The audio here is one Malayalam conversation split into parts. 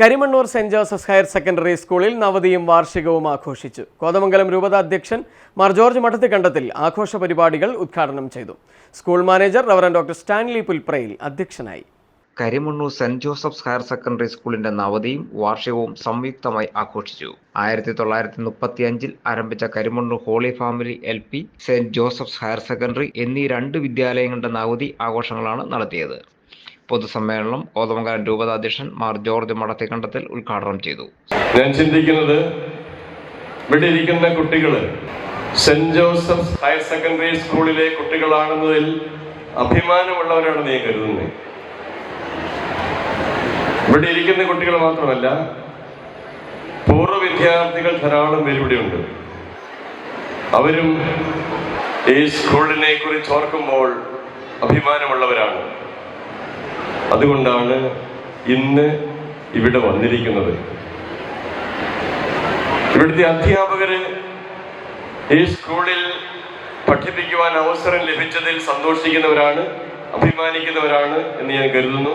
Karimannoor saint Joseph higher secondary സ്കൂളിൽ നവതിയും വാർഷികവും ആഘോഷിച്ചു. കോതമംഗലം രൂപത അധ്യക്ഷൻ മാർ ജോർജ് മഠത്തിക്കണ്ടത്തിൽ ആഘോഷ പരിപാടികൾ ഉദ്ഘാടനം ചെയ്തു. School manager reverend doctor Stanley Pulprayil അധ്യക്ഷനായി. Karimannoor saint Joseph's higher secondary സ്കൂളിന്റെ നവതിയും വാർഷികവും സംയുക്തമായി ആഘോഷിച്ചു. ആയിരത്തി തൊള്ളായിരത്തി മുപ്പത്തി അഞ്ചിൽ ആരംഭിച്ച Karimannoor holy family L P saint Joseph's higher secondary എന്നീ രണ്ട് വിദ്യാലയങ്ങളുടെ നവതി ആഘോഷങ്ങളാണ് നടത്തിയത്. പൊതുസമ്മേളനം കോതമംഗലം രൂപതാധ്യക്ഷൻ മാർ ജോർജ് മടത്തിക്കണ്ടത്തിൽ ഉദ്ഘാടനം ചെയ്തു. ഞാൻ ചിന്തിക്കുന്നത് ഇവിടെ ഇരിക്കുന്ന കുട്ടികൾ സെന്റ് ജോസഫ് ഹയർ സെക്കൻഡറി സ്കൂളിലെ കുട്ടികളാണെന്നതിൽ അഭിമാനമുള്ളവരാണ് നീ കരുതുന്നത് ഇവിടെ ഇരിക്കുന്ന കുട്ടികൾ മാത്രമല്ല പൂർവ വിദ്യാർത്ഥികൾ ധാരാളം പേര് അവരും ഈ സ്കൂളിനെ കുറിച്ച് ഓർക്കുമ്പോൾ അഭിമാനമുള്ളവരാണ്. അതുകൊണ്ടാണ് ഇന്ന് ഇവിടെ വന്നിരിക്കുന്നത്. ഇവിടുത്തെ അധ്യാപകര് ഈ സ്കൂളിൽ പഠിപ്പിക്കുവാൻ അവസരം ലഭിച്ചതിൽ സന്തോഷിക്കുന്നവരാണ് അഭിമാനിക്കുന്നവരാണ് എന്ന് ഞാൻ കരുതുന്നു.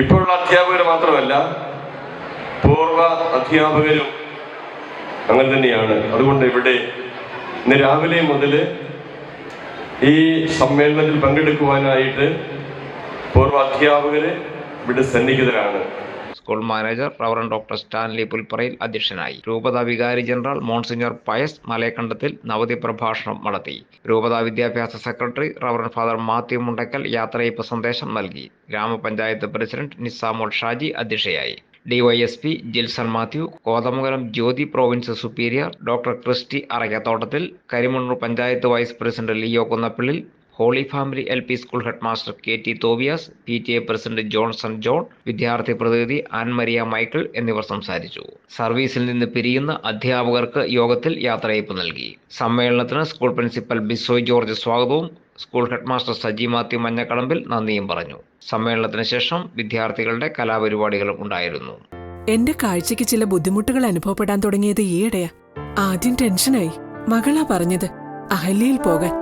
ഇപ്പോഴുള്ള അധ്യാപകർ മാത്രമല്ല പൂർവ അധ്യാപകരും അങ്ങനെ തന്നെയാണ്. അതുകൊണ്ട് ഇവിടെ ഇന്ന് രാവിലെ മുതൽ ഈ സമ്മേളനത്തിൽ പങ്കെടുക്കുവാനായിട്ട് പൂർവ അധ്യാപകരെ ഇവിടെ സന്നിഹിതരാണ്. School manager reverend doctor Stanley Pulpparayil അധ്യക്ഷനായി. രൂപത വികാരി ജനറൽ മോൺസിഞ്ഞർ പയസ് മലയക്കണ്ടത്തിൽ നവതി പ്രഭാഷണം നടത്തി. രൂപത വിദ്യാഭ്യാസ secretary reverend father Mathew Mundakkal യാത്രയപ്പ് സന്ദേശം നൽകി. ഗ്രാമപഞ്ചായത്ത് പ്രസിഡന്റ് നിസാമോൾ ഷാജി അധ്യക്ഷയായി. DYSP Jilson Mathew Kothamangalam Jyothi province superior doctor Christy Araykkathottathil Karimannoor panchayat vice president Leo Kunnappillil holy family L P school head master K T Tobias P T A president Johnson John വിദ്യാർത്ഥി പ്രതിനിധി ആൻമരിയ മൈക്കിൾ എന്നിവർ സംസാരിച്ചു. സർവീസിൽ നിന്ന് പിരിയുന്ന അധ്യാപകർക്ക് യോഗത്തിൽ യാത്രയയപ്പ് നൽകി. സമ്മേളനത്തിന് സ്കൂൾ പ്രിൻസിപ്പൽ ബിസോയ് ജോർജ് സ്വാഗതവും school head master Saji Mathew Manjakkalampil നന്ദിയും പറഞ്ഞു. സമ്മേളനത്തിന് ശേഷം വിദ്യാർത്ഥികളുടെ കലാപരിപാടികളും ഉണ്ടായിരുന്നു. എന്റെ കാഴ്ചയ്ക്ക് ചില ബുദ്ധിമുട്ടുകൾ അനുഭവപ്പെടാൻ തുടങ്ങിയത് ഈയിടെയാ. ആദ്യം ടെൻഷനായി. മകളാ പറഞ്ഞത് അഹല്യയിൽ പോകാൻ.